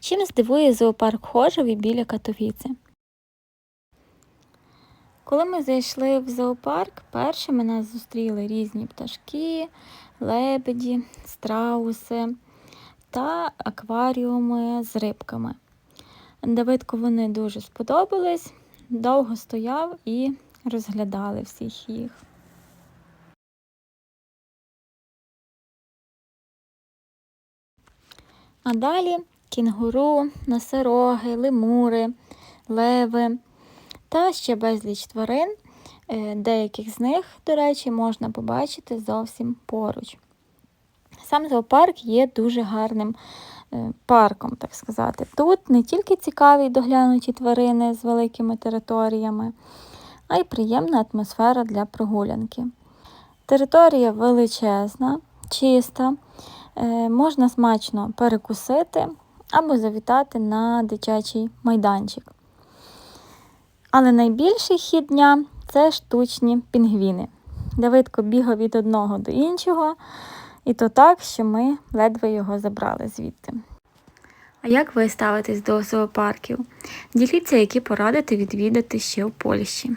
Чим здивує зоопарк Хожеві біля Катовіці? Коли ми зайшли в зоопарк, першими нас зустріли різні пташки, лебеді, страуси та акваріуми з рибками. Давидку вони дуже сподобались, довго стояв і розглядали всіх їх. А далі кінгуру, носороги, лемури, леви та ще безліч тварин. Е, Деяких з них, до речі, можна побачити зовсім поруч. Сам зоопарк є дуже гарним е, парком, так сказати. Тут не тільки цікаві доглянуті тварини з великими територіями, а й приємна атмосфера для прогулянки. Територія величезна, чиста, е, можна смачно перекусити або завітати на дитячий майданчик. Але найбільший хід дня це штучні пінгвіни. Давидко бігав від одного до іншого, і то так, що ми ледве його забрали звідти. А як ви ставитесь до зоопарків? Діліться, які порадите відвідати ще у Польщі.